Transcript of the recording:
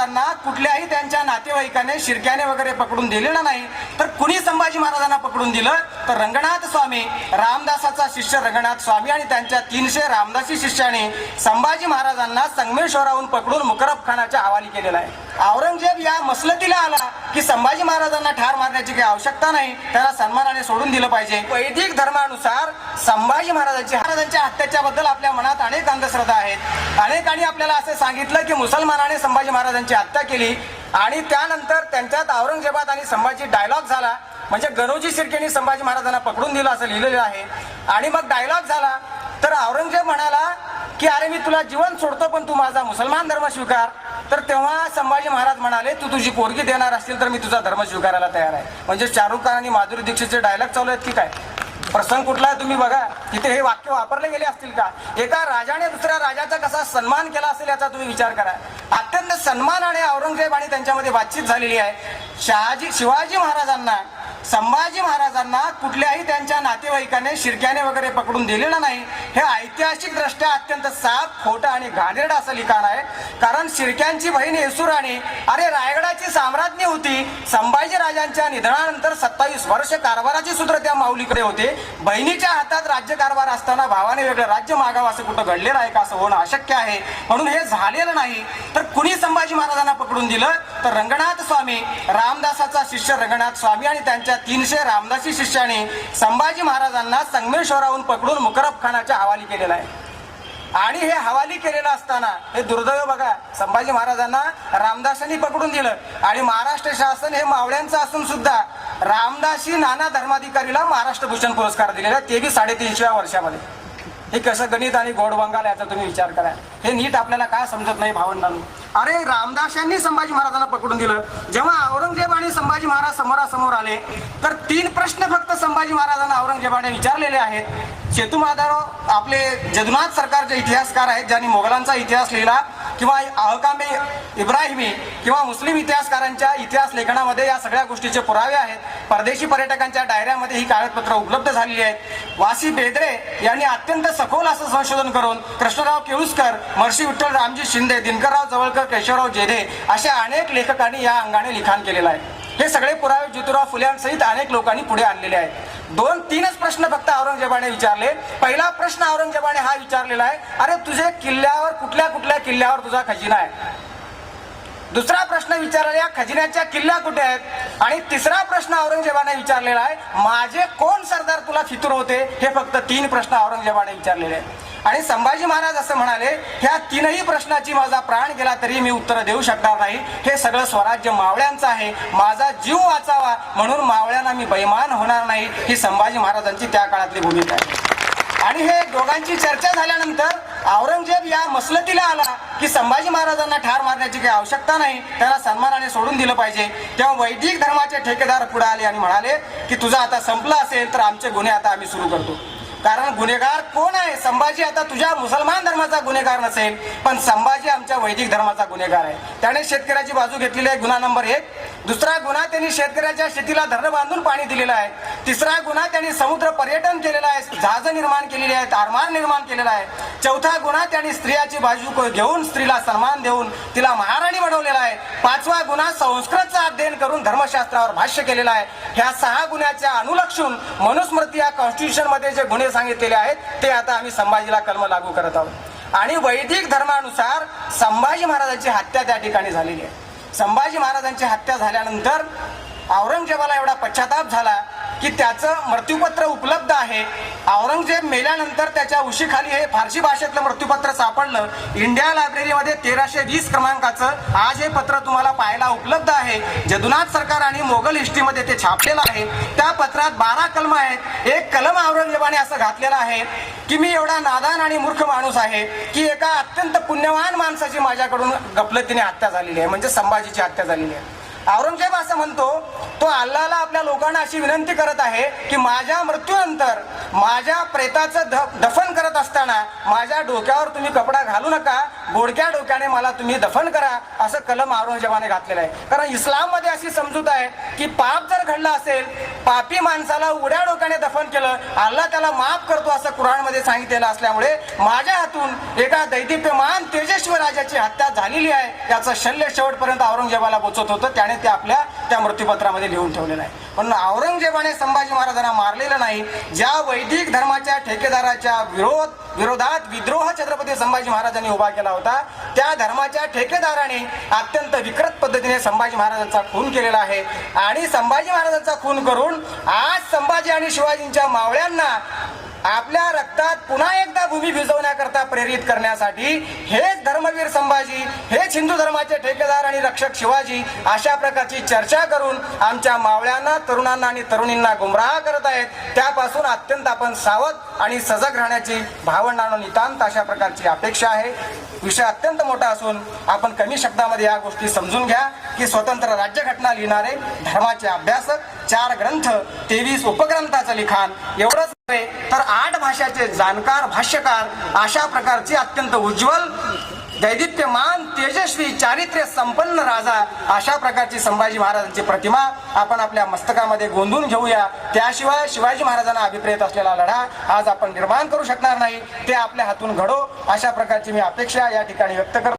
महाराजांना कुठल्याही त्यांच्या नातेवाईकाने शिरक्याने वगैरे पकडून दिलेलं नाही. तर कुणी संभाजी महाराजांना पकडून दिलं? तर रंगनाथ स्वामी रामदासाचा शिष्य रंगनाथ स्वामी आणि त्यांच्या तीनशे रामदासी शिष्याने संभाजी महाराजांना संगमेश्वराहून पकडून मुकरब खानाच्या हवाली केलेला आहे. औरंगजेब या मसलतीला आला की संभाजी महाराजांना ठार मारण्याची काही आवश्यकता नाही. त्याला सन्मानाने सोडून दिलं पाहिजे. वैदिक धर्मानुसार संभाजी महाराजांची महाराजांच्या हत्याच्या बद्दल आपल्या मनात अनेक अंधश्रद्धा आहेत. अनेकांनी आपल्याला असं सांगितलं की मुसलमानाने संभाजी महाराजांची हत्या केली आणि त्यानंतर त्यांच्यात औरंगजेबात आणि संभाजी डायलॉग झाला. म्हणजे गणोजी शिर्केनी संभाजी महाराजांना पकडून दिलं असं लिहिलेलं आहे. आणि मग डायलॉग झाला. तर औरंगजेब म्हणाला की अरे मी तुला जीवन सोडतो पण तू माझा मुसलमान धर्म स्वीकार. तर तेव्हा संभाजी महाराज म्हणाले तू तुझी पोरगी देणार असतील तर मी तुझा धर्म स्वीकारायला तयार आहे. म्हणजे शाहरुख खान आणि माधुरी दीक्षितचे डायलॉग चालू आहेत की काय? प्रसंग कुठला आहे तुम्ही बघा. तिथे हे वाक्य वापरले गेले असतील का? एका राजाने दुसऱ्या राजाचा कसा सन्मान केला असेल याचा तुम्ही विचार करा. अत्यंत सन्मानाने औरंगजेब आणि त्यांच्यामध्ये बातचीत झालेली आहे. शहाजी शिवाजी महाराजांना संभाजी महाराजांना कुठल्याही त्यांच्या नातेवाईकाने शिरक्याने वगैरे पकडून दिलेलं नाही. हे ऐतिहासिक दृष्ट्या अत्यंत साफ खोटं आणि घाणेरडं असं लिखाण आहे. कारण शिरक्यांची बहीण येसुराणी अरे रायगडा साम्राज्ञी होती. संभाजी राजांच्या निधनानंतर सत्तावीस वर्ष कारभाराची सूत्र त्या माऊलीकडे होते. बहिणीच्या हातात राज्यकारभार असताना भावाने वेगळं राज्य मागावं असं कुठं घडलेलं आहे का असं होणं अशक्य आहे. म्हणून हे झालेलं नाही. तर कुणी संभाजी महाराजांना पकडून दिलं? तर रंगनाथ स्वामी. रामदासाचा शिष्य रंगनाथ स्वामी आणि त्यांच्या तीनशे रामदासी शिष्याने संभाजी महाराजांना संगमेश्वराहून पकडून मुकरब खानाच्या हवाली केलेला आहे. आणि हे हवाली केलेलं असताना हे दुर्दैव बघा संभाजी महाराजांना रामदासांनी पकडून दिलं. आणि महाराष्ट्र शासन हे मावळ्यांचं असून सुद्धा रामदासी नाना धर्माधिकारीला महाराष्ट्र भूषण पुरस्कार दिलेला आहे, ते बी साडेतीनशेव्या वर्षामध्ये. हे कसं गणित आणि गोड बंगाल याचा तुम्ही विचार करा. हे नीट आपल्याला काय समजत नाही भावंडांनी. अरे रामदास यांनी संभाजी महाराजांना पकडून दिलं. जेव्हा औरंगजेब आणि संभाजी महाराज समोरासमोर आले तर तीन प्रश्न फक्त संभाजी महाराजांना औरंगजेबाने विचारलेले आहेत. सेतू माधवराव आपले जदुनाथ सरकारचे इतिहासकार आहेत ज्यांनी मोगलांचा इतिहास लिहिला किंवा अहकामे इब्राहिमी किंवा मुस्लिम इतिहासकारांच्या इतिहास लेखनामध्ये या सगळ्या गोष्टीचे पुरावे आहेत. परदेशी पर्यटकांच्या डायऱ्यामध्ये ही कागदपत्र उपलब्ध झालेली आहेत. वासी बेदरे यांनी अत्यंत सखोल असं संशोधन करून कृष्णराव केळुसकर महर्षी विठ्ठल रामजी शिंदे दिनकरराव जवळकर केशवराव जेधे अशा अनेक लेखकांनी या अंगाने लिखाण केलेलं आहे. हे सगळे पुरावे ज्योतिराव फुल्यांसहित अनेक लोकांनी पुढे आणलेले आहेत. दोन तीनच प्रश्न फक्त औरंगजेबाने विचारले. पहिला प्रश्न औरंगजेबाने हा विचारलेला आहे अरे तुझे किल्ल्यावर कुठल्या कुठल्या किल्ल्यावर तुझा खजिना आहे? दुसरा प्रश्न विचारला या खजिन्याच्या किल्ल्या कुठे आहेत? आणि तिसरा प्रश्न औरंगजेबाने विचारलेला आहे माझे कोण सरदार तुला फितूर होते हे फक्त तीन प्रश्न औरंगजेबाने विचारलेले. आहेत आणि संभाजी महाराज असं म्हणाले ह्या तीनही प्रश्नाची माझा प्राण गेला तरी मी उत्तर देऊ शकणार नाही. हे सगळं स्वराज्य मावळ्यांचं आहे. माझा जीव वाचावा. म्हणून मावळ्यांना मी बैमान होणार नाही. ही संभाजी महाराजांची त्या काळातली भूमिका आहे. आणि हे दोघांची चर्चा झाल्यानंतर औरंगजेब या मसलतीला आला की संभाजी महाराजांना ठार मारण्याची काही आवश्यकता नाही. त्याला सन्मानाने सोडून दिलं पाहिजे. तेव्हा वैदिक धर्माचे ठेकेदार पुढे आले आणि म्हणाले की तुझा आता संपला असेल तर आमचे गुन्हे आता आम्ही सुरू करतो. कारण गुन्हेगार कोण आहे? संभाजी आता तुझ्या मुसलमान धर्माचा गुन्हेगार नसेल पण संभाजी आमच्या वैदिक धर्माचा गुन्हेगार आहे. त्याने शेतकऱ्याची बाजू घेतलेली आहे. गुन्हा नंबर एक दुसरा गुन्हा त्यांनी शेतकऱ्याच्या शेतीला धरण बांधून पाणी दिलेलं आहे. तिसरा गुन्हा त्यांनी समुद्र पर्यटन केलेलं आहे. जहाज निर्माण केलेली आहेत. आरमार निर्माण केलेला आहे. चौथा गुन्हा त्यांनी स्त्रियाची बाजू घेऊन स्त्रीला सन्मान देऊन तिला महाराणी बनवलेला आहे. पाचवा गुन्हा संस्कृतचं अध्ययन करून धर्मशास्त्रावर भाष्य केलेलं आहे. ह्या सहा गुन्ह्याच्या अनुलक्षून मनुस्मृती या कॉन्स्टिट्यूशनमध्ये जे गुन्हे सांगितलेले आहेत ते आता आम्ही संभाजीला कलम लागू करत आहोत. आणि वैदिक धर्मानुसार संभाजी महाराजांची हत्या त्या ठिकाणी झालेली आहे. संभाजी महाराजांची हत्या झाल्यानंतर औरंगजेबाला एवढा पश्चाताप झाला की त्याचं मृत्यूपत्र उपलब्ध आहे. औरंगजेब मेल्यानंतर त्याच्या उशीखाली हे फारसी भाषेतलं मृत्यूपत्र सापडलं. इंडिया लायब्ररीमध्ये तेराशे वीस क्रमांकाचं आज हे पत्र तुम्हाला पाहायला उपलब्ध आहे. जदुनाथ सरकार आणि मोगल हिस्ट्रीमध्ये ते छापलेलं आहे. त्या पत्रात बारा कलम आहेत. एक कलम औरंगजेबाने असं घातलेलं आहे की मी एवढा नादान आणि मूर्ख माणूस आहे की एका अत्यंत पुण्यवान माणसाची माझ्याकडून गफलतीने हत्या झालेली आहे. म्हणजे संभाजीची हत्या झालेली आहे. औरंगजेब असं म्हणतो तो अल्लाला आपल्या लोकांना अशी विनंती करत आहे की माझ्या मृत्यूनंतर माझ्या प्रेताचं दफन करत असताना माझ्या डोक्यावर तुम्ही कपडा घालू नका बोडक्या डोक्याने मला तुम्ही दफन करा असं कलम औरंगजेबाने घातलेलं आहे. कारण इस्लाममध्ये अशी समजूत आहे की पाप जर घडलं असेल पापी माणसाला उड्या डोक्याने दफन केलं. अल्ला त्याला माफ करतो असं कुराणमध्ये सांगितलेलं असल्यामुळे माझ्या हातून एका दैदिप्यमान तेजस्वी राजाची हत्या झालेली आहे. याचं शल्य शेवटपर्यंत औरंगजेबाला पोचत होतं. त्याने ते आपल्या त्या मृत्यूपत्रामध्ये लिहून ठेवलेलं आहे. पण औरंगजेबाने संभाजी महाराजांना मारलेलं नाही. ज्या वैदिक धर्माच्या ठेकेदाराच्या विरोध विरोधात विद्रोह छत्रपती संभाजी महाराजांनी उभा केला होता त्या धर्माच्या ठेकेदाराने अत्यंत विकृत पद्धतीने संभाजी महाराजांचा खून केलेला आहे. आणि संभाजी महाराजांचा खून करून आज संभाजी आणि शिवाजींच्या मावळ्यांना आपल्या रक्तात पुन्हा एकदा भूमी भिजवण्याकरता प्रेरित करण्यासाठी हेच धर्मवीर संभाजी हेच हिंदू धर्माचे ठेकेदार आणि रक्षक शिवाजी अशा प्रकारची चर्चा करून आमच्या मावळ्यांना तरुणांना आणि तरुणींना गुमराह करत आहेत. त्यापासून अत्यंत आपण सावध आणि सजग राहण्याची भावना नितांत अशा प्रकारची अपेक्षा आहे. विषय अत्यंत मोठा असून आपण कमी शब्दामध्ये या गोष्टी समजून घ्या की स्वतंत्र राज्यघटना लिहिणारे धर्माचे अभ्यासक चार ग्रंथ तेवीस उपग्रंथाचं लिखाण एवढंच नव्हे तर आठ भाषाचे जाणकार भाष्यकार अशा प्रकारची अत्यंत उज्ज्वल दैदित्यमान तेजस्वी चारित्र्य संपन्न राजा अशा प्रकारची संभाजी महाराजांची प्रतिमा आपण आपल्या मस्तकामध्ये गोंधून घेऊया. त्याशिवाय शिवाजी महाराजांना अभिप्रेत असलेला लढा आज आपण निर्माण करू शकणार नाही. ते आपल्या हातून घडो अशा प्रकारची मी अपेक्षा या ठिकाणी व्यक्त करतो.